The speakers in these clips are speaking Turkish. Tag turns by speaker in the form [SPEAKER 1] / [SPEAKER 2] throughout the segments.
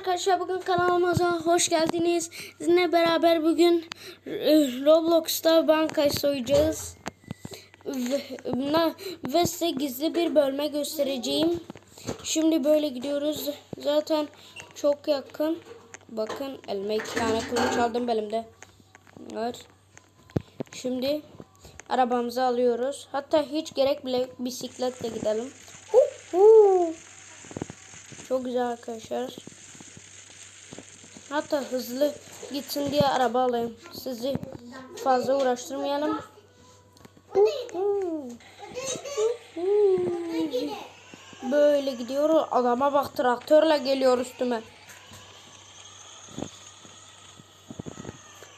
[SPEAKER 1] Arkadaşlar bugün kanalımıza hoş geldiniz. Sizinle beraber bugün e, Roblox'ta bankayı soyacağız. Ve, ve size gizli bir bölme göstereceğim. Şimdi böyle gidiyoruz. Zaten çok yakın. Bakın elime iki tane kılıç aldım elimde. Var. Şimdi arabamızı alıyoruz. Hatta hiç gerek bile. Bisikletle gidelim. Çok güzel arkadaşlar. Hatta hızlı gitsin diye araba alayım. Sizi fazla uğraştırmayalım. Böyle gidiyor. Adama bak traktörle geliyor üstüme.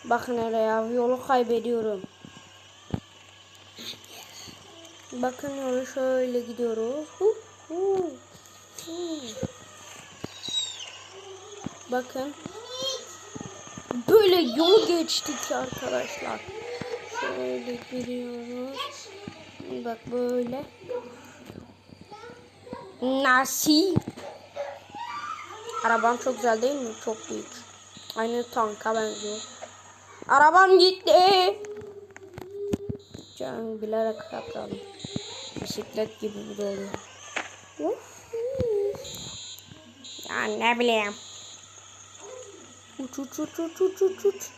[SPEAKER 1] Bakın hele ya yolu kaybediyorum. Bakın yolu şöyle gidiyoruz. Bakın. Böyle yol geçtik arkadaşlar. Şöyle giriyoruz. Bak böyle. Nasıl? Arabam çok güzel değil mi? Çok büyük. Aynı tanka benziyor. Arabam gitti. Can bilerek yaptım. Bisiklet gibi bir oluyor. Ya ne bileyim. Uç uç uç uç uç uç uç.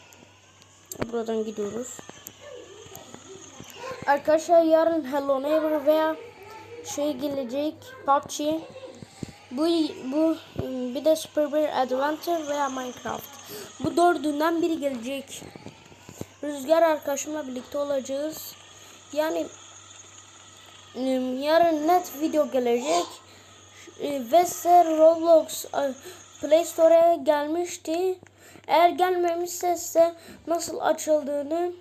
[SPEAKER 1] Buradan gidiyoruz. Arkadaşlar yarın Hello Neighbor veya şey gelecek PUBG. Bu bu bir de Super Bear Adventure veya Minecraft. Bu dördünden biri gelecek. Rüzgar arkadaşımla birlikte olacağız. Yani yarın net video gelecek. E, Ve Roblox e, Play Store'a gelmişti. Eğer gelmemişse size nasıl açıldığını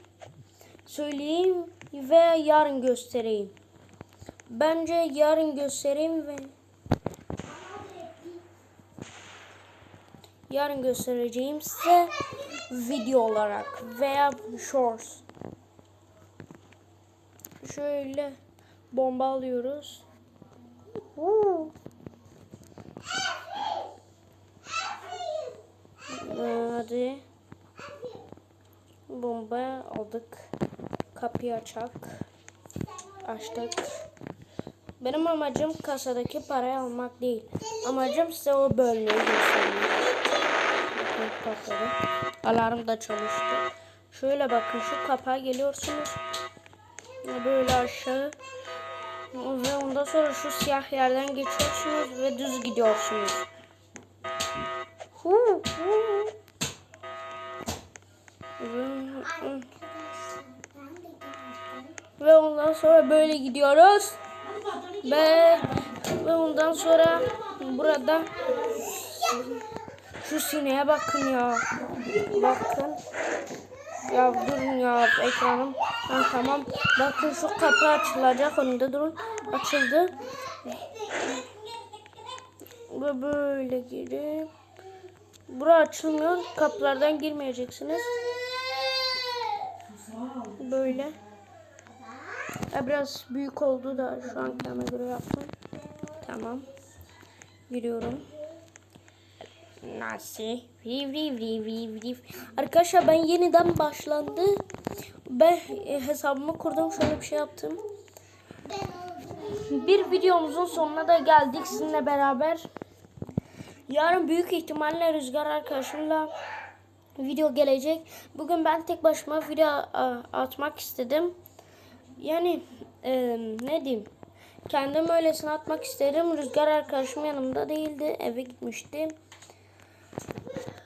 [SPEAKER 1] söyleyeyim ve yarın göstereyim. Bence yarın göstereyim ve yarın göstereceğim size video olarak veya shorts. Şöyle bomba alıyoruz. Woo. Hadi. Bomba aldık. Kapıyı açak. Açtık. Benim amacım kasadaki parayı almak değil. Amacım size o bölmeyi göstermek. Alarm da çalıştı. Şöyle bakın şu kapağa geliyorsunuz. Böyle aşağı. Ve ondan sonra şu siyah yerden geçiyorsunuz ve düz gidiyorsunuz. Hu, hu. Ve- ondan sonra böyle gidiyoruz. Ve, ve ondan sonra burada şu sineye bakın ya. Bakın. Ya durun ya ekranım. Ha, tamam. Bakın şu kapı açılacak. Önünde durun. Açıldı. Ve böyle girip. Bura açılmıyor. Kapılardan girmeyeceksiniz. Böyle. Ya biraz büyük oldu da şu an kendime göre yaptım. Tamam. Giriyorum. Nasıl? Riv riv riv riv riv. Arkadaşlar ben yeniden başlandı. Ben e, hesabımı kurdum. Şöyle bir şey yaptım. Bir videomuzun sonuna da geldik sizinle beraber. Yarın büyük ihtimalle Rüzgar arkadaşımla video gelecek. Bugün ben tek başıma video atmak istedim. Yani e, ne diyeyim? Kendim öylesine atmak istedim. Rüzgar arkadaşım yanımda değildi. Eve gitmişti.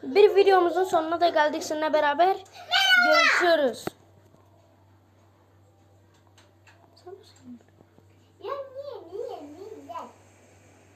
[SPEAKER 1] Bir videomuzun sonuna da geldik seninle beraber. Görüşürüz.